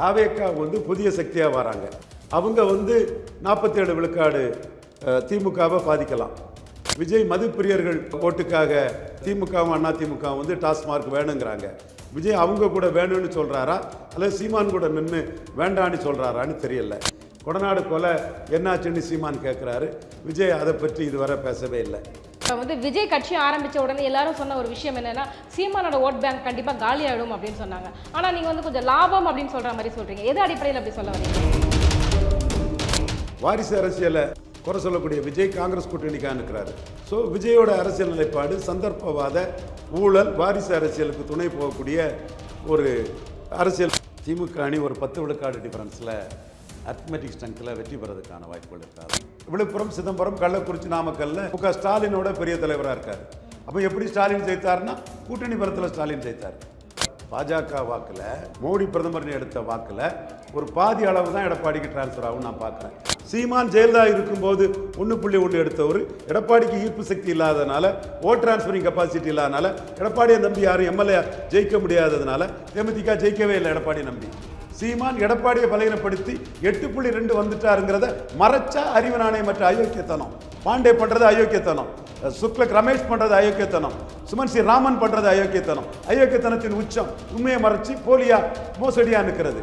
தாவேக்கா வந்து புதிய சக்தியாக வராங்க. அவங்க வந்து நாற்பத்தேழு விழுக்காடு திமுகவை பாதிக்கலாம். விஜய் மதுப்பிரியர்கள் ஓட்டுக்காக திமுகவும் அண்ணா திமுக வந்து டாஸ்மார்க் வேணுங்கிறாங்க. விஜய் அவங்க கூட வேணும்னு சொல்கிறாரா அல்லது சீமான் கூட நின்று வேண்டான்னு சொல்கிறாரான்னு தெரியல. கொடநாடு கொலை என்னாச்சுன்னு சீமான் கேட்குறாரு விஜய் அதை பற்றி இதுவரை பேசவே இல்லை. வந்து விஜய் கட்சி ஆரம்பித்த உடனே எல்லாரும் சொன்ன ஒரு விஷயம் என்னென்னா சீமானோட ஓட் பேங்க் கண்டிப்பாக காலி அப்படின்னு சொன்னாங்க. ஆனால் நீங்கள் வந்து கொஞ்சம் லாபம் அப்படின்னு சொல்கிற மாதிரி சொல்கிறீங்க எது அடிப்படையில் அப்படி சொல்ல வரீங்க? வாரிசு அரசியலை குறை சொல்லக்கூடிய விஜய் காங்கிரஸ் கூட்டணிக்காக இருக்கிறாரு ஸோ விஜயோட அரசியல் நிலைப்பாடு சந்தர்ப்பவாத ஊழல் வாரிசு அரசியலுக்கு துணை போகக்கூடிய ஒரு அரசியல். திமுக அணி ஒரு பத்து விழுக்காடு டிஃபரன்ஸில் அத்மெட்டிக் ஸ்ட்ரென்த்தில் வெற்றி பெறதுக்கான வாய்ப்புகள் இருக்காது. விழுப்புரம் சிதம்பரம் கள்ளக்குறிச்சி நாமக்கல்ல மு க ஸ்டாலினோட பெரிய தலைவராக இருக்கார். அப்போ எப்படி ஸ்டாலின் ஜெயித்தார்னா கூட்டணி பலத்தில் ஸ்டாலின் ஜெயித்தார். பாஜக வாக்கில் மோடி பிரதமர்னு எடுத்த வாக்கில் ஒரு பாதி அளவு தான் எடப்பாடிக்கு டிரான்ஸ்ஃபர் ஆகும் நான் பார்க்குறேன் சீமான் ஜெயலலிதா இருக்கும்போது ஒன்று புள்ளி ஒன்று எடுத்தவர். எடப்பாடிக்கு ஈர்ப்பு சக்தி இல்லாதனால ஓட் டிரான்ஸ்ஃபரிங் கெப்பாசிட்டி இல்லாதனால எடப்பாடியை நம்பி யாரும் எம்எல்ஏ ஜெயிக்க முடியாததுனால தேமுதிக ஜெயிக்கவே இல்லை எடப்பாடி நம்பி. சீமான் எடப்பாடியை பலகீனப்படுத்தி எட்டு புள்ளி ரெண்டு வந்துட்டாருங்கிறத மறைச்சா அறிவு நாணயமற்ற அயோக்கியத்தனம். பாண்டே பண்றது அயோக்கியத்தனம். சுக்லக் ரமேஷ் பண்றது அயோக்கியத்தனம். சுமன் சி ராமன் பண்றது அயோக்கியத்தனம். அயோக்கியத்தனத்தின் உச்சம். உண்மையை மறைச்சு போலியா மோசடியா நிற்கிறது.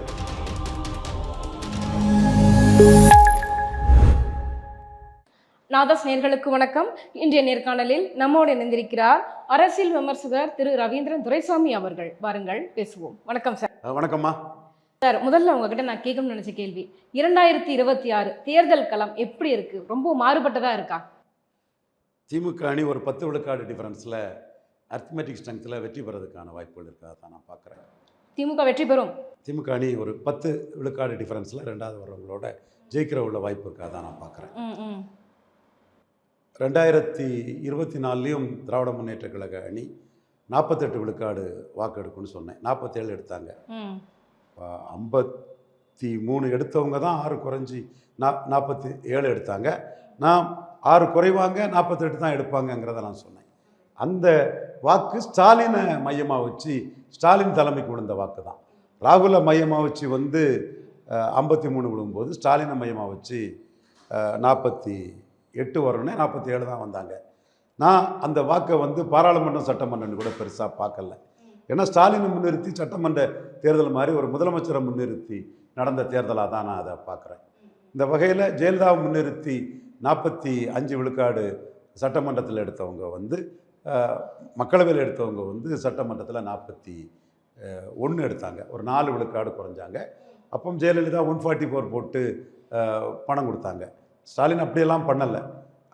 நாதஸ் நேர்களுக்கு வணக்கம். இன்றைய நேர்காணலில் நம்மோடு இணைந்திருக்கிறார் அரசியல் விமர்சகர் திரு ரவீந்திரன் துரைசாமி அவர்கள். வாருங்கள் பேசுவோம். வணக்கம் சார். வணக்கம்மா. சார் முதல்ல உங்ககிட்ட நான் கேட்கணும்னு நினைச்ச கேள்வி. இரண்டாயிரத்தி இருபத்தி ஆறு தேர்தல் களம் எப்படி இருக்கு? ரொம்ப மாறுபட்டதா இருக்கா? திமுக அணி ஒரு பத்து விழுக்காடு டிஃபரன்ஸில் அர்த்மெட்டிக் ஸ்ட்ரென்த்தில் வெற்றி பெறதுக்கான வாய்ப்புகள் இருக்கா? தான் நான் பார்க்குறேன். திமுக வெற்றி பெறும். திமுக அணி ஒரு பத்து விழுக்காடு டிஃபரன்ஸில் ரெண்டாவது வரவங்களோட ஜெயிக்கிற உள்ள வாய்ப்பு இருக்கா? தான் நான் பார்க்குறேன். ரெண்டாயிரத்தி இருபத்தி நாலுலேயும் திராவிட முன்னேற்ற கழக அணி நாற்பத்தெட்டு விழுக்காடு வாக்கெடுக்குன்னு சொன்னேன். நாற்பத்தேழு எடுத்தாங்க. ஐம்பத்தி மூணு எடுத்தவங்க தான் ஆறு குறைஞ்சி நா நாற்பத்தி ஏழு எடுத்தாங்க. நான் ஆறு குறைவாங்க நாற்பத்தெட்டு தான் எடுப்பாங்கங்கிறத நான் சொன்னேன். அந்த வாக்கு ஸ்டாலினை மையமாக வச்சு ஸ்டாலின் தலைமைக்கு விழுந்த வாக்கு தான். ராகுலை மையமாக வச்சு வந்து ஐம்பத்தி மூணு விழும்போது ஸ்டாலினை மையமாக வச்சு நாற்பத்தி எட்டு வரணுன்னே நாற்பத்தி ஏழு தான் வந்தாங்க. நான் அந்த வாக்கை வந்து பாராளுமன்றம் சட்டமன்றம்னு கூட பெருசாக பார்க்கல. ஏன்னா ஸ்டாலினை முன்னிறுத்தி சட்டமன்ற தேர்தல் மாதிரி ஒரு முதலமைச்சரை முன்னிறுத்தி நடந்த தேர்தலாக தான் நான் அதை பார்க்குறேன். இந்த வகையில் ஜெயலலிதாவை முன்னிறுத்தி நாற்பத்தி அஞ்சு விழுக்காடு சட்டமன்றத்தில் எடுத்தவங்க வந்து மக்களவையில் எடுத்தவங்க வந்து சட்டமன்றத்தில் நாற்பத்தி ஒன்று எடுத்தாங்க. ஒரு நாலு விழுக்காடு குறைஞ்சாங்க. அப்போ ஜெயலலிதா ஒன் ஃபார்ட்டி ஃபோர் போட்டு பணம் கொடுத்தாங்க. ஸ்டாலின் அப்படியெல்லாம் பண்ணலை.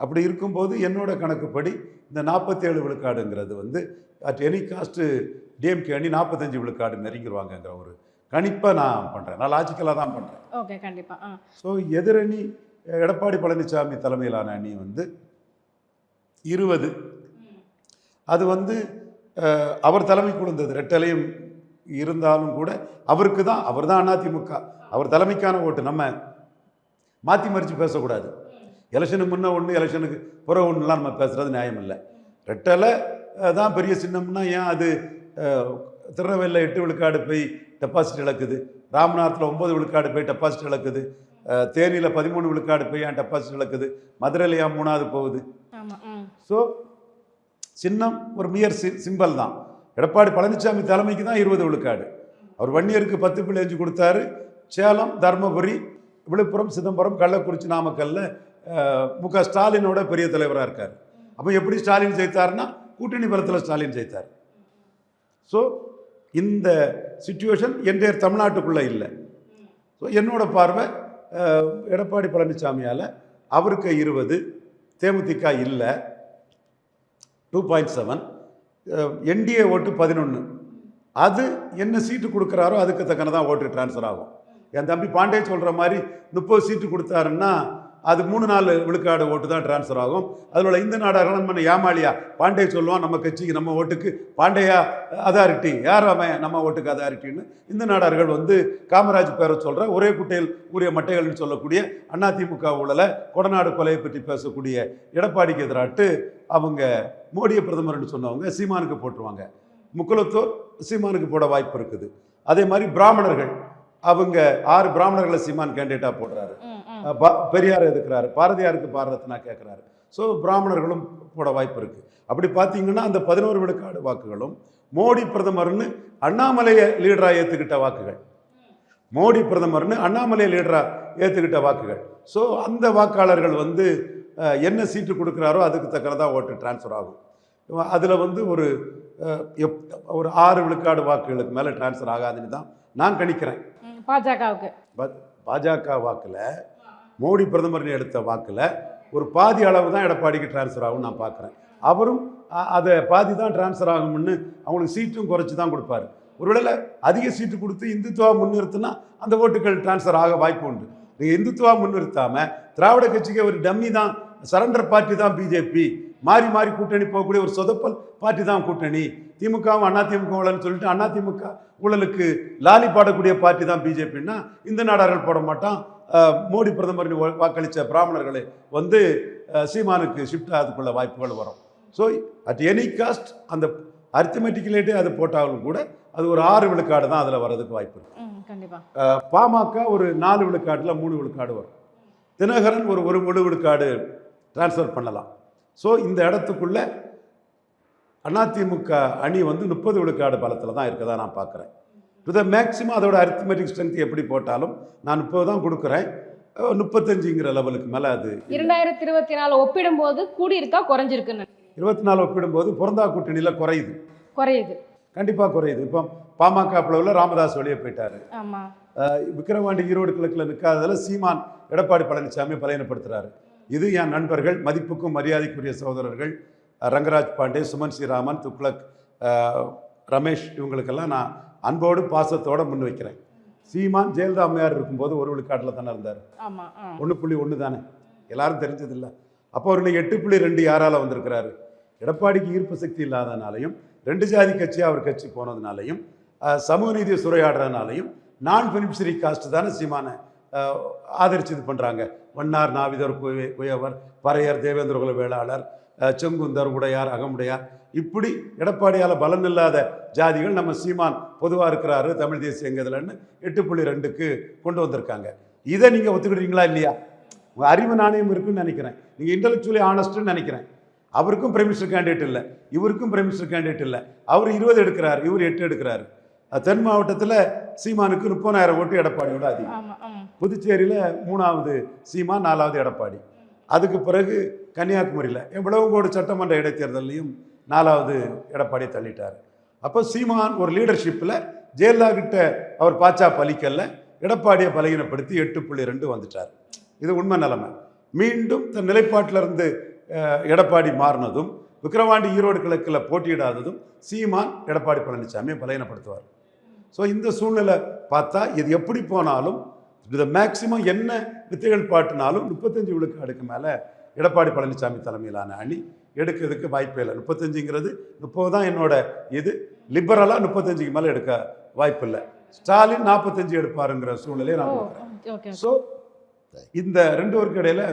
அப்படி இருக்கும்போது என்னோட கணக்குப்படி இந்த நாற்பத்தேழு விழுக்காடுங்கிறது வந்து அட் எனி காஸ்ட்டு டிஎம்கே அணி நாற்பத்தஞ்சு விழுக்காடு நெருங்கிடுவாங்கங்கிற ஒரு கணிப்பை நான் பண்ணுறேன் நான் லாஜிக்கலாக தான் பண்ணுறேன் ஓகே கண்டிப்பா. ஆ. ஸோ எதிரணி எடப்பாடி பழனிசாமி தலைமையிலான அணி வந்து இருபது. அது வந்து அவர் தலைமைக்கு விழுந்தது ரெட்டலையும் இருந்தாலும் கூட அவருக்கு தான் அவர் தான் அதிமுக அவர் தலைமைக்கான ஓட்டு நம்ம. மாற்றி மறித்து பேசக்கூடாது. எலெக்ஷனுக்கு முன்ன ஒன்று எலெக்ஷனுக்கு புற ஒன்றுலாம் நம்ம பேசுகிறது நியாயம் இல்லை ரெட்டலை தான் பெரிய சின்னம்னா ஏன் அது திருநெல்வேலியில் எட்டு விழுக்காடு போய் டெபாசிட் இழக்குது? ராமநாதத்தில் ஒம்பது விழுக்காடு போய் டெபாசிட் இழக்குது? தேனியில் பதிமூணு விழுக்காடு போய் ஏன் டெபாசிட் இழக்குது? மதுரையில் ஏன் மூணாவது போகுது? ஸோ சின்னம் ஒரு மியர் சி சிம்பல் தான். எடப்பாடி பழனிசாமி தலைமைக்கு தான் இருபது விழுக்காடு. அவர் வன்னியருக்கு பத்து புள்ளி அஞ்சு கொடுத்தாரு. சேலம் தர்மபுரி விழுப்புரம் சிதம்பரம் கள்ளக்குறிச்சி நாமக்கல்ல மு க ஸ்டாலினோட பெரிய தலைவராக இருக்கார். அப்போ எப்படி ஸ்டாலின் ஜெயித்தார்னா கூட்டணி பலத்தில் ஸ்டாலின் ஜெயித்தார். ஸோ இந்த சுச்சுவேஷன் என்டைய தமிழ்நாட்டுக்குள்ளே இல்லை. ஸோ என்னோட பார்வை எடப்பாடி பழனிசாமியால் அவருக்கு இருபது தேமுதிக இல்லை டூ பாயிண்ட் செவன் என்டிஏ ஓட்டு பதினொன்று அது என்ன சீட்டு கொடுக்குறாரோ அதுக்கு தக்கன ஓட்டு ட்ரான்ஸ்ஃபர் ஆகும். என் தம்பி பாண்டே சொல்கிற மாதிரி முப்பது சீட்டு கொடுத்தாருன்னா அது மூணு நாள் விழுக்காடு ஓட்டு தான் ட்ரான்ஸ்ஃபர் ஆகும். அதில் உள்ள இந்த நாடார்கள் பண்ண ஏமாளியா பாண்டே சொல்லுவான் நம்ம கட்சிக்கு நம்ம ஓட்டுக்கு பாண்டேயா அதாரிட்டி யார் அவன் நம்ம ஓட்டுக்கு அதாரிட்டின்னு இந்த நாடார்கள் வந்து காமராஜ் பேரை சொல்கிற ஒரே குட்டையில் உரிய மட்டைகள்னு சொல்லக்கூடிய அதிமுக ஊழலை கொடநாடு கொலையை பற்றி பேசக்கூடிய எடப்பாடிக்கு எதிராட்டு அவங்க மோடியை பிரதமர்னு சொன்னவங்க சீமானுக்கு போட்டுருவாங்க. முக்குலத்தோர் சீமானுக்கு போட வாய்ப்பு இருக்குது. அதே மாதிரி பிராமணர்கள் அவங்க ஆறு பிராமணர்களை சீமான் கேண்டிடேட்டாக போடுறாரு. பெரியார் எதுக்குறாரு? பாரதியாருக்கு பாரதத்னா கேட்குறாரு ஸோ பிராமணர்களும் போட வாய்ப்பு இருக்குது அப்படி பார்த்தீங்கன்னா அந்த பதினோரு விழுக்காடு வாக்குகளும் மோடி பிரதமர்னு அண்ணாமலையை லீடராக ஏற்றுக்கிட்ட வாக்குகள். மோடி பிரதமர்னு அண்ணாமலை லீடராக ஏற்றுக்கிட்ட வாக்குகள். ஸோ அந்த வாக்காளர்கள் வந்து என்ன சீட்டு கொடுக்குறாரோ அதுக்கு தக்கனதாக ஓட்டு டிரான்ஸ்ஃபர் ஆகும். அதில் வந்து ஒரு எப்- ஒரு ஆறு விழுக்காடு வாக்குகளுக்கு மேலே டிரான்ஸ்ஃபர் ஆகாதுன்னு தான் நான் கணிக்கிறேன். பாஜகவுக்கு. பாஜக வாக்கில் மோடி பிரதமர்னு எடுத்த வாக்கில் ஒரு பாதி அளவு தான் எடப்பாடிக்கு டிரான்ஸ்ஃபர் ஆகும் நான் பார்க்குறேன். அவரும் அதை பாதி தான் டிரான்ஸ்ஃபர் ஆகும்னு அவங்களுக்கு சீட்டும் குறைச்சி தான் கொடுப்பாரு. ஒருவேளை அதிக சீட்டு கொடுத்து இந்துத்துவா முன்னிறுத்தினா அந்த ஓட்டுகள் டிரான்ஸ்ஃபர் ஆக வாய்ப்பு உண்டு. நீங்கள் இந்துத்துவா முன்னிறுத்தாமல் திராவிட கட்சிக்கு ஒரு டம்மி தான் சரண்டர் பார்ட்டி தான் பிஜேபி மாறி மாறி கூட்டணி போகக்கூடிய ஒரு சொதப்பல் பார்ட்டி தான் கூட்டணி. திமுகவும் அண்ணா திமுக ஊழல்னு சொல்லிட்டு அண்ணா திமுக ஊழலுக்கு லாலி பாடக்கூடிய பார்ட்டி தான் பிஜேபின்னா இந்த நாடார்கள் போட மாட்டான் மோடி பிரதமர் வாக்களித்த பிராமணர்களை வந்து சீமானுக்கு ஷிஃப்ட் ஆகிறதுக்குள்ள வாய்ப்புகள் வரும். ஸோ அட் எனி காஸ்ட் அந்த அரித்தமெட்டிக்கலேட்டே அது போட்டாலும் கூட அது ஒரு ஆறு விழுக்காடு தான் அதில் வர்றதுக்கு வாய்ப்பு இருக்கு. ம், கண்டிப்பா. அஹ், பாமக ஒரு நாலு விழுக்காட்டில் மூணு விழுக்காடு வரும். தினகரன் ஒரு ஒரு ஒரு விழுக்காடு டிரான்ஸ்ஃபர் பண்ணலாம். ஸோ இந்த இடத்துக்குள்ள அதிமுக அணி வந்து முப்பது விழுக்காடு பலத்தில் தான் இருக்கதா நான் பார்க்குறேன் டு த மேக்ஸிமம் அதோட அரித்மெட்டிக் ஸ்ட்ரென்த் எப்படி போட்டாலும் நான் முப்பது தான் கொடுக்குறேன். முப்பத்தஞ்சுங்கிற லெவலுக்கு மேலே அது இரண்டாயிரத்தி இருபத்தி நாலு ஒப்பிடும்போது கூடியிருக்கா குறைஞ்சிருக்குன்னு? இருபத்தி நாலு ஒப்பிடும்போது பிறந்தா கூட்டணியில் குறையுது. குறையுது. கண்டிப்பாக குறையுது. இப்போ பாமக பிளவில் ராமதாஸ் வெளியே போயிட்டாரு. விக்கிரவாண்டி ஈரோடு கிழக்கில் நிற்காததில் சீமான் எடப்பாடி பழனிசாமி பலையனப்படுத்துறாரு இது என் நண்பர்கள் மதிப்புக்கும் மரியாதைக்குரிய சகோதரர்கள் ரங்கராஜ் பாண்டே சுமன் ஸ்ரீராமன் துக்ளக் ரமேஷ் இவங்களுக்கெல்லாம் நான் அன்போடு பாசத்தோடு முன் வைக்கிறேன். சீமான் ஜெயலலிதா அம்மையார் இருக்கும்போது ஒரு விழுக்காட்டில் தானே இருந்தார். ஒன்று புள்ளி ஒன்று தானே. எல்லாரும் தெரிஞ்சதில்ல. அப்போ அவர் இன்னைக்கு எட்டு புள்ளி ரெண்டு யாரால் வந்திருக்கிறாரு? எடப்பாடிக்கு ஈர்ப்பு சக்தி இல்லாதனாலையும் ரெண்டு ஜாதி கட்சி அவர் கட்சி போனதுனாலையும் சமூக நீதியை சுரையாடுறதுனாலையும் நான் பெனிஃபிஷரி காஸ்ட் தானே சீமானை ஆதரித்து ஆதரிச்சு இது பண்ணுறாங்க வண்ணார் நாவிதர் குயவர் பறையர் தேவேந்திரகுல வேளாளர் செங்குந்தர் உடையார் அகமுடையார். இப்படி எடப்பாடியால் பலன் இல்லாத ஜாதிகள் நம்ம சீமான் பொதுவாக இருக்கிறாரு தமிழ் தேசியங்கிறதுலன்னு எட்டு புள்ளி ரெண்டுக்கு கொண்டு வந்திருக்காங்க. இதை நீங்கள் ஒத்துக்கிடுறீங்களா இல்லையா? உங்கள் அறிவு நாணயம் இருக்குன்னு நினைக்கிறேன். நீங்கள் இன்டலெக்சுவலி ஆனஸ்ட்னு நினைக்கிறேன். அவருக்கும் பிரைம் மினிஸ்டர் கேண்டிடேட் இல்லை. இவருக்கும் பிரைம் மினிஸ்டர் கேண்டிடேட் இல்லை. அவர் இருபது எடுக்கிறார் இவர் எட்டு எடுக்கிறாரு. தென் மாவட்டத்தில் சீமானுக்கு முப்பதாயிரம் ஓட்டு எடப்பாடியோட அதிகம். புதுச்சேரியில் மூணாவது சீமா நாலாவது எடப்பாடி. அதுக்கு பிறகு கன்னியாகுமரியில் எவ்வளவுங்கோடு சட்டமன்ற இடைத்தேர்தலையும் நாலாவது எடப்பாடி தள்ளிட்டார். அப்போ சீமான் ஒரு லீடர்ஷிப்பில் ஜெயலலிதா கிட்ட அவர் பாச்சா பலிக்கல்ல எடப்பாடியை பலகீனப்படுத்தி எட்டு புள்ளி ரெண்டு வந்துட்டார். இது உண்மை நிலைமை. மீண்டும் தன் நிலைப்பாட்டிலிருந்து எடப்பாடி மாறினதும் விக்கிரவாண்டி ஈரோடு கிழக்கில் போட்டியிடாததும் சீமான் எடப்பாடி பழனிசாமியை பலகீனப்படுத்துவார். ஸோ இந்த சூழ்நிலை பார்த்தா இது எப்படி போனாலும் இது மேக்சிமம் என்ன வித்தைகள் பாட்டுனாலும் முப்பத்தஞ்சு விழுக்காடுக்கு மேலே எடப்பாடி பழனிசாமி தலைமையிலான அணி எடுக்கிறதுக்கு வாய்ப்பே இல்லை. முப்பத்தஞ்சுங்கிறது முப்பது தான் என்னோட இது. லிபரலாக முப்பத்தஞ்சுக்கு மேலே எடுக்க வாய்ப்பு இல்லை. ஸ்டாலின் நாற்பத்தஞ்சு எடுப்பாருங்கிற சூழ்நிலையை நான் ஓகே ஸோ இந்த ரெண்டு பேருக்கு இடையில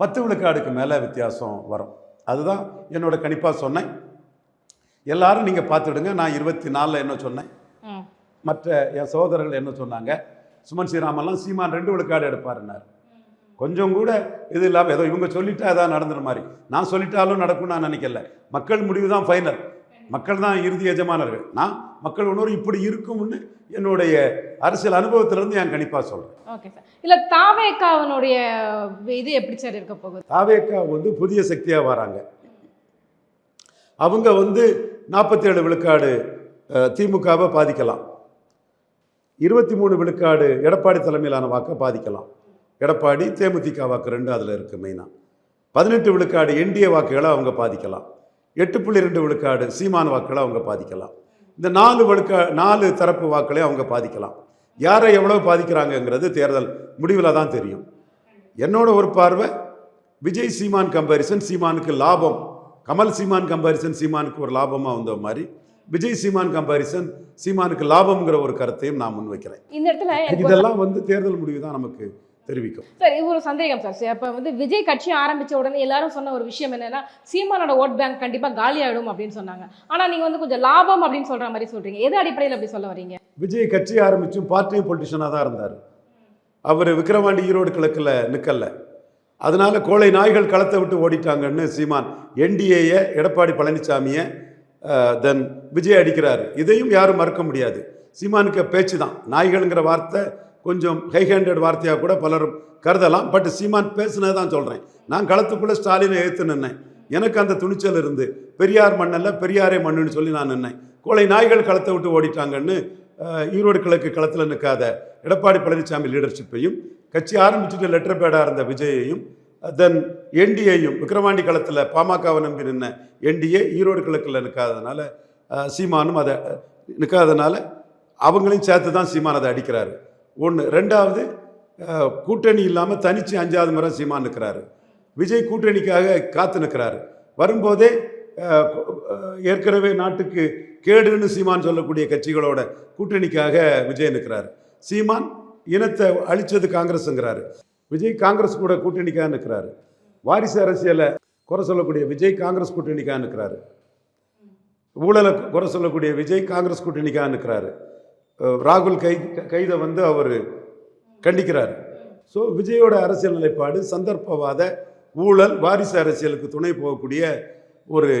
பத்து விழுக்காடுக்கு மேலே வித்தியாசம் வரும். அதுதான் என்னோட கணிப்பாக சொன்னேன். எல்லாரும் நீங்கள் பார்த்துடுங்க. நான் இருபத்தி நாலில் என்ன சொன்னேன்? மற்ற என் சகோதரர்கள் என்ன சொன்னாங்க? சுமன் ஸ்ரீராமெல்லாம் சீமான் ரெண்டு விழுக்காடு எடுப்பாருன்னார். கொஞ்சம் கூட இது இல்லாமல் ஏதோ இவங்க சொல்லிட்டா ஏதாவது நடந்துற மாதிரி. நான் சொல்லிட்டாலும் நடக்கும்னு நான் நினைக்கல. மக்கள் முடிவு தான் ஃபைனல் மக்கள் தான் இறுதி எஜமானர்கள். நான் மக்கள் உணர்வு இப்படி இருக்கும்னு என்னுடைய அரசியல் அனுபவத்திலிருந்து என் கணிப்பாக சொல்கிறேன் ஓகே சார் இல்ல தாவேக்காவனுடைய இது எப்படி சார் இருக்க போகுது? தாவேக்கா வந்து புதிய சக்தியாக வராங்க. அவங்க வந்து நாற்பத்தேழு விழுக்காடு திமுகவை பாதிக்கலாம். இருபத்தி மூணு விழுக்காடு எடப்பாடி தலைமையிலான வாக்கை பாதிக்கலாம். எடப்பாடி தேமுதிக வாக்கு ரெண்டு அதில் இருக்குது மெயினாக பதினெட்டு விழுக்காடு என்டிஏ வாக்குகளை அவங்க பாதிக்கலாம். எட்டு புள்ளி ரெண்டு விழுக்காடு சீமான வாக்குகளை அவங்க பாதிக்கலாம். இந்த நாலு விழுக்கா நாலு தரப்பு வாக்களை அவங்க பாதிக்கலாம். யாரை எவ்வளோ பாதிக்கிறாங்கங்கிறது தேர்தல் முடிவில் தான் தெரியும். என்னோட ஒரு பார்வை விஜய் சீமான் கம்பேரிசன் சீமானுக்கு லாபம். கமல் சீமான் கம்பாரிசன் சீமானுக்கு ஒரு லாபமாக வந்த மாதிரி விஜய் சீமான் கம்பேரிசன் சீமானுக்கு லாபம்ங்கிற ஒரு கருத்தையும் நான் முன்வைக்கிறேன். இந்த இடத்துல இதெல்லாம் வந்து தேர்தல் முடிவு தான் நமக்கு தெரிவிக்கும். சார் இது ஒரு சந்தேகம் சார் அப்ப வந்து விஜய் கட்சி ஆரம்பிச்ச உடனே எல்லாரும் சொன்ன ஒரு விஷயம் என்னன்னா சீமானோட ஓட் பேங்க் கண்டிப்பா காலி ஆயிடும் அப்படின்னு சொன்னாங்க. ஆனா நீங்க வந்து கொஞ்சம் லாபம் அப்படின்னு சொல்ற மாதிரி சொல்றீங்க. எது அடிப்படையில் அப்படி சொல்ல வரீங்க? விஜய் கட்சி ஆரம்பிச்சும் பார்ட் டைம் பொலிட்டிஷியனாக தான் இருந்தார். அவர் விக்கிரவாண்டி ஈரோடு கிழக்கில் நிற்கல அதனால கோழை நாய்கள் களத்தை விட்டு ஓடிட்டாங்கன்னு சீமான் என்டிஏயை எடப்பாடி பழனிசாமியை தென் விஜய் அடிக்கிறார். இதையும் யாரும் மறுக்க முடியாது. சீமானுக்கு பேச்சு தான் நாய்கள்ங்கிற வார்த்தை கொஞ்சம் ஹை ஹேண்டட் வார்த்தையாக கூட பலரும் கருதலாம். பட் சீமான் பேசுனது தான் சொல்கிறேன் நான் களத்துக்குள்ளே ஸ்டாலினை எழுத்து நின்னேன். எனக்கு அந்த துணிச்சல் இருந்து பெரியார் மண்ணல்ல பெரியாரே மண்ணுன்னு சொல்லி நான் நின்னேன். கோழை நாய்கள் களத்தை விட்டு ஓடிட்டாங்கன்னு ஈரோடு கிழக்கு களத்தில் நிற்காத எடப்பாடி பழனிசாமி லீடர்ஷிப்பையும் கட்சி ஆரம்பிச்சுட்டு லெட்டர் பேடாக இருந்த விஜயையும் தென் என்டிஏயும் விக்கிரவாண்டி களத்தில் பாமகவை நம்பி நின்ன என்டிஏ ஈரோடு கிழக்கில் நிற்காததுனால சீமானும் அதை அஹ், நிற்காதனால அவங்களையும் சேர்த்து தான் சீமான் அதை அடிக்கிறாரு. ஒன்று ரெண்டாவது கூட்டணி இல்லாமல் தனிச்சு அஞ்சாவது முறை சீமான் நிற்கிறாரு விஜய் கூட்டணிக்காக காத்து நிற்கிறாரு வரும்போதே ஏற்கனவே நாட்டுக்கு கேடுன்னு சீமான் சொல்லக்கூடிய கட்சிகளோட கூட்டணிக்காக விஜய் நிற்கிறாரு சீமான் இனத்தை அழிச்சது காங்கிரஸுங்கிறாரு. விஜய் காங்கிரஸ் கூட கூட்டணிக்காக இருக்கிறாரு வாரிசு அரசியலை குறை சொல்லக்கூடிய விஜய் காங்கிரஸ் கூட்டணிக்காக இருக்கிறாரு ஊழலை குறை சொல்லக்கூடிய விஜய் காங்கிரஸ் கூட்டணிக்காக இருக்கிறாரு ராகுல் கை கைதை வந்து அவர் கண்டிக்கிறார். ஸோ விஜயோட அரசியல் நிலைப்பாடு சந்தர்ப்பவாத ஊழல் வாரிசு அரசியலுக்கு துணை போகக்கூடிய ஒரு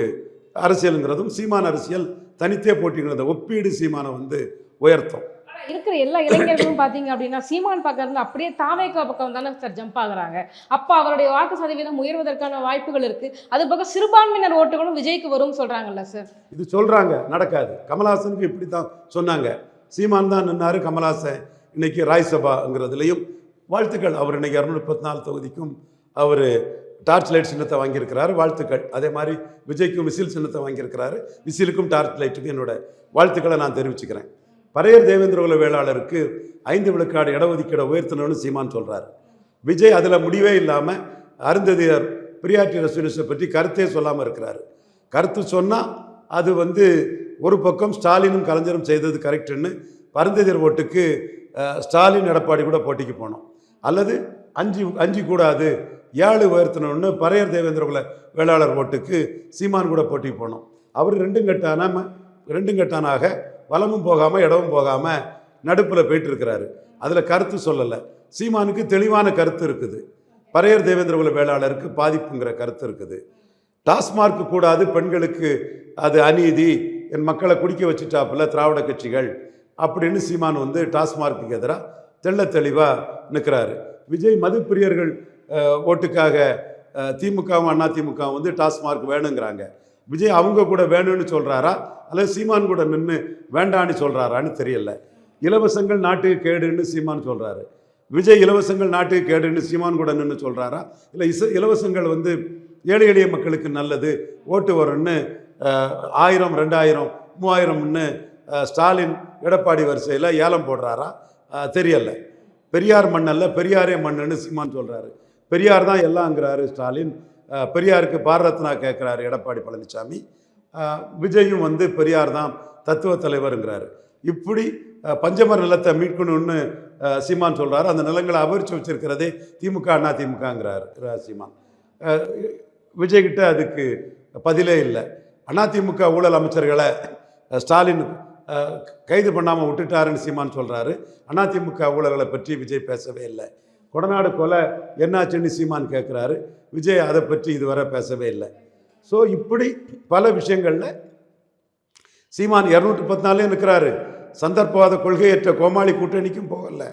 அரசியலுங்கிறதும் சீமான அரசியல் தனித்தே போட்டிங்கிறத ஒப்பீடு சீமானை வந்து உயர்த்தும். இருக்கிற எல்லா இளைஞர்களும் பார்த்தீங்க அப்படின்னா சீமான் பக்கம் இருந்து அப்படியே தாவேக்கா பக்கம் தானே சார் ஜம்ப் ஆகுறாங்க. அப்போ அவருடைய வாக்கு சதவீதம் உயர்வதற்கான வாய்ப்புகள் இருக்கு. அது பக்கம் சிறுபான்மையினர் ஓட்டுகளும் விஜய்க்கு வரும்னு சொல்றாங்கல்ல சார் இது சொல்கிறாங்க நடக்காது. கமலஹாசனுக்கு இப்படி தான் சொன்னாங்க. சீமான் தான் நின்னாரு கமலஹாசன் இன்னைக்கு ராய்சபாங்கிறதுலையும் வாழ்த்துக்கள். அவர் இன்னைக்கு இரநூத்தி முப்பத்தி நாலு தொகுதிக்கும் அவர் டார்ச் லைட் சின்னத்தை வாங்கியிருக்கிறாரு வாழ்த்துக்கள். அதே மாதிரி விஜய்க்கும் விசில் சின்னத்தை வாங்கியிருக்கிறாரு. விசிலுக்கும் டார்ச் லைட்டுக்கும் என்னோட வாழ்த்துக்களை நான் தெரிவிச்சுக்கிறேன். பரையர் தேவேந்திரகுல வேளாளருக்கு ஐந்து விழுக்காடு இடஒதுக்கீடை உயர்த்தணும்னு சீமான் சொல்கிறார் விஜய் அதில் முடிவே இல்லாமல் அருந்ததியர் பிரியாட்டி ரெசல்யூஷனை பற்றி கருத்தே சொல்லாமல் இருக்கிறார். கருத்து சொன்னால் அது வந்து ஒரு பக்கம் ஸ்டாலினும் கலைஞரும் செய்தது கரெக்டுன்னு பருந்ததியர் ஓட்டுக்கு ஸ்டாலின் எடப்பாடி கூட போட்டிக்கு போனோம். அல்லது அஞ்சு அஞ்சு கூடாது ஏழு உயர்த்தணும்னு பரையர் தேவேந்திரகுல வேளாளர் ஓட்டுக்கு சீமான் கூட போட்டிக்கு போனோம். அவர் ரெண்டும் கட்டான ரெண்டும் கட்டானாக வலமும் போகாமல் இடமும் போகாமல் நடுப்பில் போயிட்டு இருக்கிறாரு அதில் கருத்து சொல்லலை. சீமானுக்கு தெளிவான கருத்து இருக்குது. பரையர் தேவேந்திரகுல வேளாளருக்கு பாதிப்புங்கிற கருத்து இருக்குது. டாஸ்மார்க் கூடாது பெண்களுக்கு அது அநீதி என் மக்களை குடிக்க வச்சுட்டாப்புல திராவிட கட்சிகள் அப்படின்னு சீமான் வந்து டாஸ்மார்க்குக்கு எதிராக தெள்ள தெளிவாக நிற்கிறாரு விஜய் மது பிரியர்கள் ஓட்டுக்காக திமுகவும் அண்ணா திமுகவும் வந்து டாஸ்மார்க் வேணுங்கிறாங்க. விஜய் அவங்க கூட வேணும்னு சொல்கிறாரா அல்லது சீமான் கூட நின்று வேண்டான்னு சொல்கிறாரான்னு தெரியல. இலவசங்கள் நாட்டுக்கு கேடுன்னு சீமான் சொல்கிறாரு விஜய் இலவசங்கள் நாட்டுக்கு கேடுன்னு சீமான் கூட நின்று சொல்கிறாரா இல்லை இச இலவசங்கள் வந்து ஏழை எளிய மக்களுக்கு நல்லது ஓட்டு வரும்னு ஆயிரம் ரெண்டாயிரம் மூவாயிரம்னு ஸ்டாலின் எடப்பாடி வரிசையில் ஏலம் போடுறாரா? தெரியல. பெரியார் மண்ணல்ல பெரியாரே மண்ணுன்னு சீமான் சொல்கிறாரு பெரியார் தான் எல்லாங்கிறாரு ஸ்டாலின். பெரியாருக்கு பாரரத்னா கேட்குறாரு எடப்பாடி பழனிசாமி விஜயும் வந்து பெரியார் தான் தத்துவ தலைவருங்கிறாரு. இப்படி பஞ்சமர் நிலத்தை மீட்கணும்னு சீமான் சொல்கிறாரு அந்த நிலங்களை அபரிச்சு வச்சிருக்கிறதே திமுக அண்ணா திமுகங்கிறாரு சீமான். விஜய்கிட்ட அதுக்கு பதிலே இல்லை. அதிமுக ஊழல் அமைச்சர்களை ஸ்டாலின் கைது பண்ணாமல் விட்டுட்டாருன்னு சீமான் சொல்கிறாரு அதிமுக ஊழல்களை பற்றி விஜய் பேசவே இல்லை. கொடநாடு கொலை என்னாச்சுன்னு சீமான் கேட்குறாரு விஜய் அதை பற்றி இதுவரை பேசவே இல்லை. ஸோ இப்படி பல விஷயங்களில் சீமான் இரநூற்றி பத்து இருக்கிறாரு நிற்கிறாரு சந்தர்ப்பவாத கொள்கையற்ற கோமாளி கூட்டணிக்கும் போகல.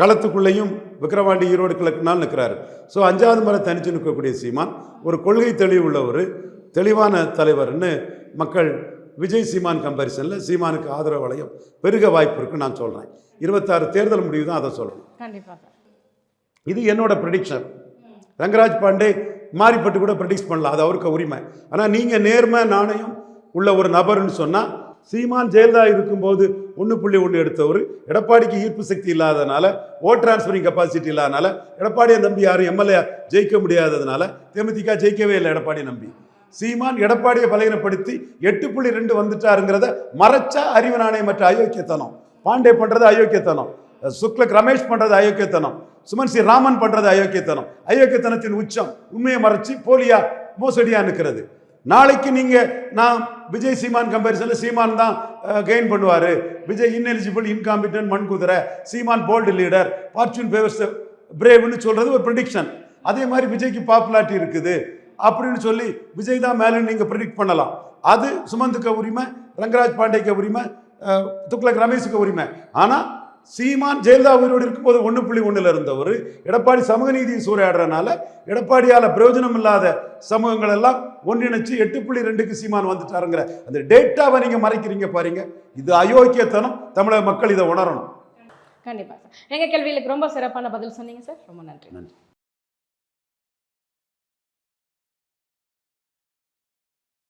களத்துக்குள்ளேயும் விக்கிரவாண்டி ஈரோடு கிழக்குனால் நிற்கிறாரு ஸோ அஞ்சாவது முறை தனிச்சு நிற்கக்கூடிய சீமான் ஒரு கொள்கை தெளிவு உள்ளவர் தெளிவான தலைவர்னு மக்கள் விஜய் சீமான் கம்பாரிசனில் சீமானுக்கு ஆதரவு வளையம் பெருக வாய்ப்பு இருக்குன்னு நான் சொல்கிறேன் இருபத்தாறு தேர்தல் முடிவு தான் அதை சொல்லணும். கண்டிப்பாக இது என்னோட ப்ரெடிக்ஷன் ரங்கராஜ் பாண்டே மாறிப்பட்டு கூட ப்ரெடிக்ட் பண்ணலாம். அது அவருக்கு உரிமை. ஆனால் நீங்கள் நேர்மை நாணயம் உள்ள ஒரு நபர்னு சொன்னால் சீமான் ஜெயலலிதா இருக்கும்போது ஒன்று புள்ளி ஒன்று எடுத்தவர். எடப்பாடிக்கு ஈர்ப்பு சக்தி இல்லாதனால ஓட் டிரான்ஸ்ஃபரிங் கெப்பாசிட்டி இல்லாதனால எடப்பாடியை நம்பி யாரும் எம்எல்ஏ ஜெயிக்க முடியாததுனால தேமுதிக ஜெயிக்கவே இல்லை எடப்பாடி நம்பி. சீமான் எடப்பாடியை பலகீனப்படுத்தி எட்டு புள்ளி ரெண்டு வந்துட்டாருங்கிறத மறைச்சா அறிவு நாணயம் மற்ற அயோக்கியத்தனம். பாண்டே பண்ணுறது அயோக்கியத்தனம். சுக்லக் ரமேஷ் பண்றது அயோக்கியத்தனம். சுமன் சி ராமன் பண்றது அயோக்கியத்தனம். அயோக்கியத்தனத்தின் உச்சம் உண்மையை மறைச்சி போலியா மோசடியா நிற்கிறது. நாளைக்கு நீங்க நான் விஜய் சீமான் கம்பேரிசன்ல சீமான் தான் கெயின் பண்ணுவாரு. விஜய் இன்எலிஜிபிள் இன்காம்பிட்டன் மண் குதிரை Seeman bold leader fortune favours பிரேவ்னு சொல்றது ஒரு ப்ரெடிக்ஷன் அதே மாதிரி விஜய்க்கு பாப்புலாரிட்டி இருக்குது. அப்படின்னு சொல்லி விஜய் தான் மேலே நீங்கள் ப்ரெடிக்ட் பண்ணலாம். அது சுமந்துக்க உரிமை ரங்கராஜ் பாண்டேக்கு உரிமை துக்ளக் ரமேஷுக்கு உரிமை. ஆனால் சீமான் ஜெயலலிதா உயிரோடு இருக்கும்போது ஒன்று புள்ளி ஒண்ணுல இருந்தவர். எடப்பாடி சமூக நீதியை சூறையாடுறதுனால எடப்பாடியால பிரயோஜனம் இல்லாத சமூகங்கள் எல்லாம் ஒன்றிணைச்சு எட்டு புள்ளி ரெண்டுக்கு சீமான் வந்துட்டாருங்கிற அந்த டேட்டாவை நீங்க மறைக்கிறீங்க பாருங்க. இது அயோக்கியத்தனம். தமிழக மக்கள் இதை உணரணும். கண்டிப்பா சார். எங்க கேள்விகளுக்கு ரொம்ப சிறப்பான பதில் சொன்னீங்க சார். ரொம்ப நன்றி. நன்றி.